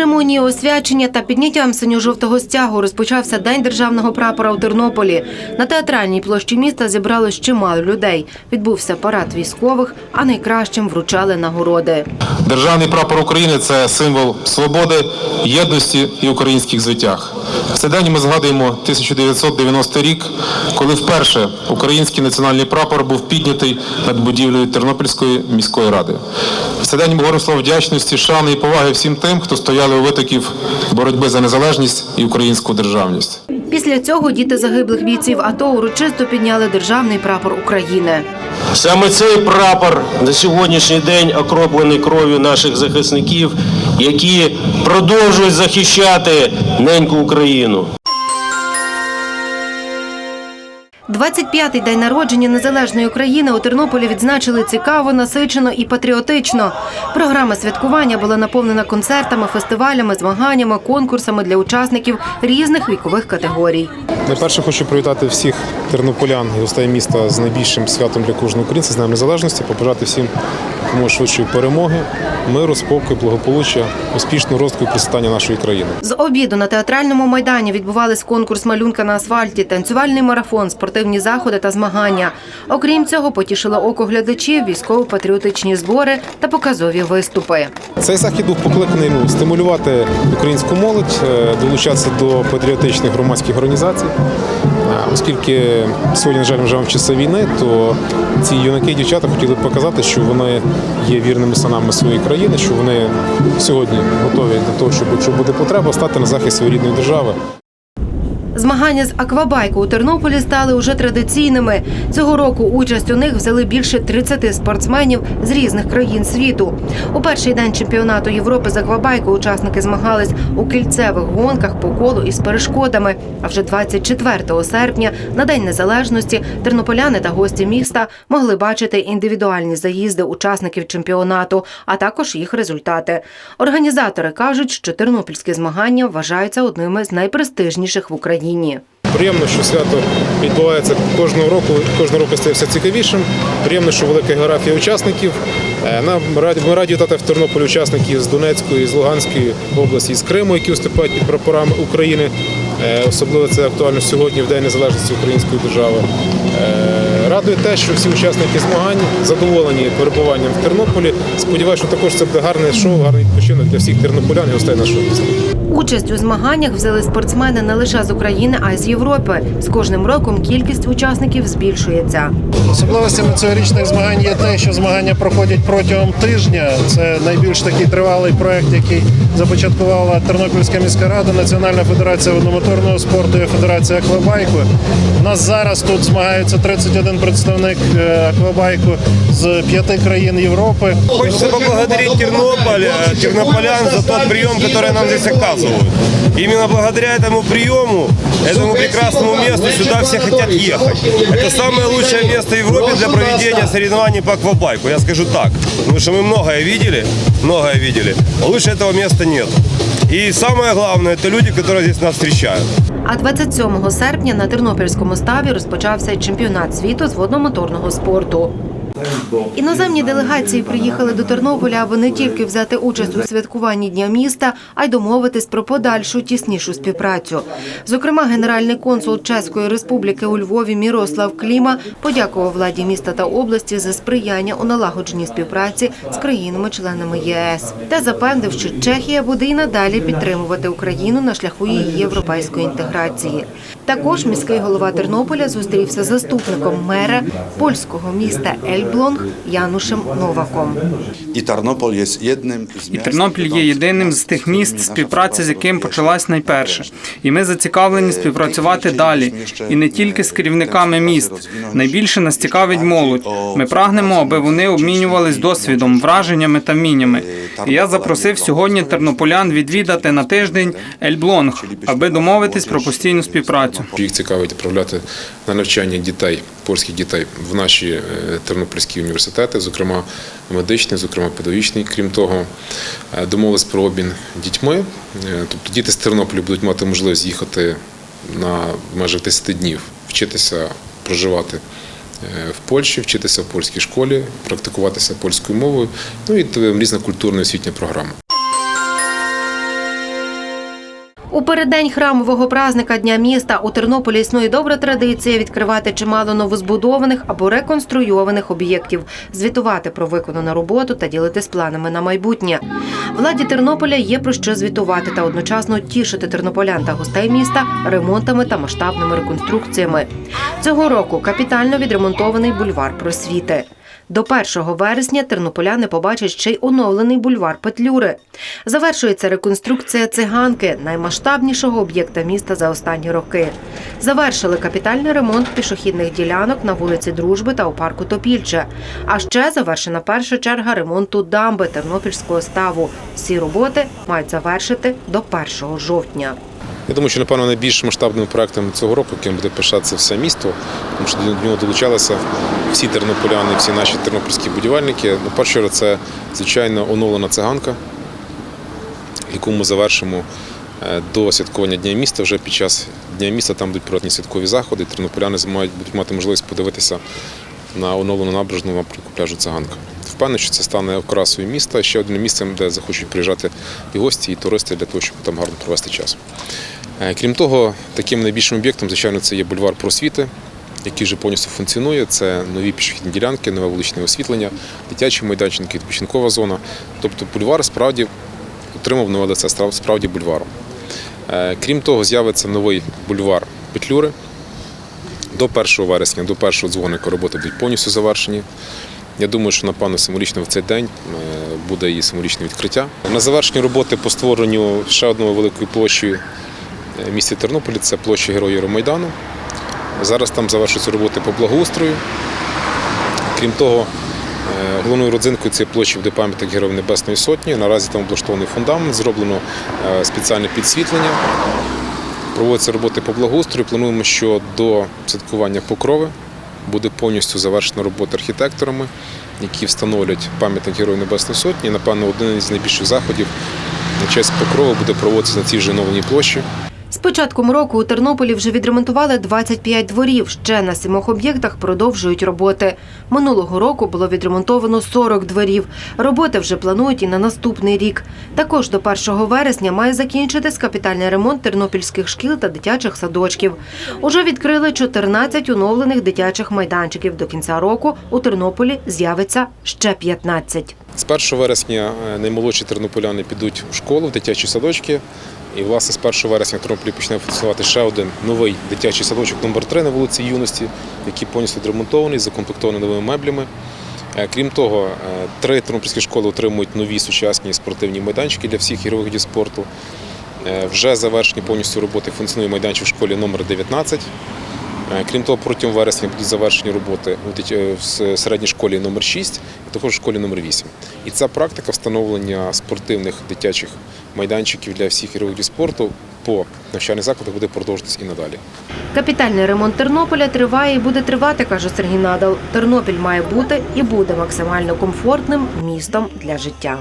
церемонії освячення та підняттям синьо-жовтого стягу розпочався День державного прапора у Тернополі. На театральній площі міста зібралось чимало людей. Відбувся парад військових, а найкращим вручали нагороди. Державний прапор України це символ свободи, єдності і українських звитяг. В цей день ми згадуємо 1990 рік, коли вперше український національний прапор був піднятий над будівлею Тернопільської міської ради. В цей день ми говоримо слова вдячності, шани і поваги всім тим, хто стояли у витоків боротьби за незалежність і українську державність. Після цього діти загиблих бійців АТО урочисто підняли державний прапор України. Саме цей прапор на сьогоднішній день окроплений кров'ю наших захисників, які продовжують захищати неньку Україну. 25-й день народження незалежної України у Тернополі відзначили цікаво, насичено і патріотично. Програма святкування була наповнена концертами, фестивалями, змаганнями, конкурсами для учасників різних вікових категорій. Найперше хочу привітати всіх тернополян гостей міста з найбільшим святом для кожного українця з Днем Незалежності, побажати всім якомога швидшої перемоги, миру, спокою, благополуччя, успішного розвитку і процвітання нашої країни. З обіду на театральному майдані відбувались конкурс малюнка на асфальті, танцювальний марафон, спортивні заходи та змагання. Окрім цього, потішило око глядачів, військово-патріотичні збори та показові виступи. Цей захід був покликаний ну, стимулювати українську молодь, е, долучатися до патріотичних громадських організацій. Е, Оскільки сьогодні, на жаль, ми живемо в часи війни, то ці юнаки і дівчата хотіли б показати, що вони є вірними синами своєї країни, що вони сьогодні готові до того, щоб якщо буде потреба, стати на захист своєї рідної держави. Змагання з аквабайку у Тернополі стали уже традиційними. Цього року участь у них взяли більше 30 спортсменів з різних країн світу. У перший день чемпіонату Європи з аквабайку учасники змагались у кільцевих гонках по колу із перешкодами. А вже 24 серпня, на День Незалежності, тернополяни та гості міста могли бачити індивідуальні заїзди учасників чемпіонату, а також їх результати. Організатори кажуть, що тернопільські змагання вважаються одними з найпрестижніших в Україні. Приємно, що свято відбувається кожного року, кожного року стає все цікавішим. Приємно, що велика географія учасників. Е, Нам ми раді вітати в Тернополі учасників з Донецької, з Луганської області, з Криму, які виступають під прапорами України. Е, Особливо це актуально сьогодні, в День Незалежності Української держави. Е, Радує те, що всі учасники змагань задоволені перебуванням в Тернополі. Сподіваюся, що також це буде гарне шоу, гарний відпочинок для всіх тернополян і гостей нашого міста. Участь у змаганнях взяли спортсмени не лише з України, а й з Європи. З кожним роком кількість учасників збільшується. Особливостями цьогорічних змагань є те, що змагання проходять протягом тижня. Це найбільш такий тривалий проект, який започаткувала Тернопільська міська рада, Національна федерація водномоторного спорту і Федерація аквабайку. У нас зараз тут змагаються 31 представник е, аквабайку з п'яти країн Європи. Хочется поблагодарить Тернополь, тернополян за тот прием, который нам здесь оказывают. Именно благодаря этому приему, этому прекрасному месту сюда все хотят ехать. Это самое лучшее место в Европе для проведения соревнований по аквабайку, я скажу так. Потому что мы многое видели, многое видели. А лучше этого места нет. И самое главное, это люди, которые здесь нас встречают. А 27 серпня на Тернопільському ставі розпочався чемпіонат світу з водномоторного спорту. Іноземні делегації приїхали до Тернополя, аби не тільки взяти участь у святкуванні Дня міста, а й домовитись про подальшу тіснішу співпрацю. Зокрема, генеральний консул Чеської республіки у Львові Мірослав Кліма подякував владі міста та області за сприяння у налагодженні співпраці з країнами-членами ЄС та запевнив, що Чехія буде й надалі підтримувати Україну на шляху її європейської інтеграції. Також міський голова Тернополя зустрівся з заступником мера польського міста Ельблонг Янушем Новаком. І Тернопіль є єдним з І Тернопіль є єдиним з тих міст, співпраця з яким почалась найперше. І ми зацікавлені співпрацювати далі. І не тільки з керівниками міст. Найбільше нас цікавить молодь. Ми прагнемо, аби вони обмінювались досвідом, враженнями та вміннями. І я запросив сьогодні тернополян відвідати на тиждень Ельблонг, аби домовитись про постійну співпрацю. Їх цікавить відправляти на навчання дітей, польських дітей в наші е, тернопільські університети, зокрема медичний, зокрема педагогічний. Крім того, е, домовились про обмін дітьми. Е, Тобто діти з Тернополя будуть мати можливість їхати на майже 10 днів, вчитися проживати. е, В Польщі вчитися в польській школі, практикуватися польською мовою, ну і різна культурна освітня програма. У переддень храмового празника Дня міста у Тернополі існує добра традиція відкривати чимало новозбудованих або реконструйованих об'єктів, звітувати про виконану роботу та ділитись планами на майбутнє. Владі Тернополя є про що звітувати та одночасно тішити тернополян та гостей міста ремонтами та масштабними реконструкціями. Цього року капітально відремонтований бульвар просвіти. До 1 вересня тернополяни побачать ще й оновлений бульвар Петлюри. Завершується реконструкція циганки, наймасштабнішого об'єкта міста за останні роки. Завершили капітальний ремонт пішохідних ділянок на вулиці Дружби та у парку Топільче. А ще завершена перша черга ремонту дамби Тернопільського ставу. Всі роботи мають завершити до 1 жовтня. Я думаю, що напевно найбільш масштабним проектом цього року, яким буде пишатися все місто, тому що до нього долучалися всі тернополяни, всі наші тернопільські будівельники. Ну, першу чергу, це звичайно оновлена циганка, яку ми завершимо е, до святкування Дня міста. Вже під час Дня міста там будуть проведені святкові заходи. Тернополяни мають будуть мати можливість подивитися на оновлену набережну напрямку пляжу Циганка. Впевнений, що це стане окрасою міста, ще одним місцем, де захочуть приїжджати і гості, і туристи для того, щоб там гарно провести час. Е, Крім того, таким найбільшим об'єктом, звичайно, це є бульвар просвіти, який вже повністю функціонує. Це нові пішохідні ділянки, нове вуличне освітлення, дитячі майданчики, відпочинкова зона. Тобто бульвар справді отримав нове лице справді бульваром. Е, Крім того, з'явиться новий бульвар Петлюри. До 1 вересня, до першого дзвоника роботи будуть повністю завершені. Я думаю, що напевно символічно в цей день е, буде її символічне відкриття. На завершенні роботи по створенню ще одної великої площі місті Тернополі це площа Героїв Євромайдану. Зараз там завершуються роботи по благоустрою. Крім того, е, головною родзинкою цієї площі буде пам'ятник Героїв Небесної Сотні. Наразі там облаштований фундамент, зроблено е, спеціальне підсвітлення. Проводяться роботи по благоустрою. Плануємо, що до святкування покрови буде повністю завершена робота архітекторами, які встановлять пам'ятник Героїв Небесної Сотні. Напевно, один із найбільших заходів на честь покрови буде проводитися на цій вже новій площі. З початком року у Тернополі вже відремонтували 25 дворів. Ще на сімох об'єктах продовжують роботи. Минулого року було відремонтовано 40 дворів. Роботи вже планують і на наступний рік. Також до 1 вересня має закінчитись капітальний ремонт тернопільських шкіл та дитячих садочків. Уже відкрили 14 оновлених дитячих майданчиків. До кінця року у Тернополі з'явиться ще 15. З 1 вересня е, наймолодші тернополяни підуть в школу, в дитячі садочки. І, власне, з 1 вересня в Тернополі почне функціонувати ще один новий дитячий садочок номер 3 на вулиці Юності, який повністю відремонтований, закомплектований новими меблями. Е, Крім того, е, три тернопільські школи отримують нові сучасні спортивні майданчики для всіх ігрових видів спорту. Вже завершені повністю роботи функціонує майданчик в школі номер 19. Е, Крім того, протягом вересня будуть завершені роботи е, в середній школі номер 6 і також в школі номер 8. І ця практика встановлення спортивних дитячих майданчиків для всіх ігрових спорту по навчальних закладах буде продовжуватись і надалі. Капітальний ремонт Тернополя триває і буде тривати, каже Сергій Надал. Тернопіль має бути і буде максимально комфортним містом для життя.